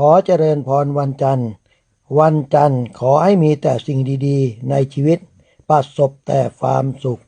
ขอเจริญพรวันจันทร์ วันจันทร์ขอให้มีแต่สิ่งดีๆ ในชีวิตประสบแต่ความสุข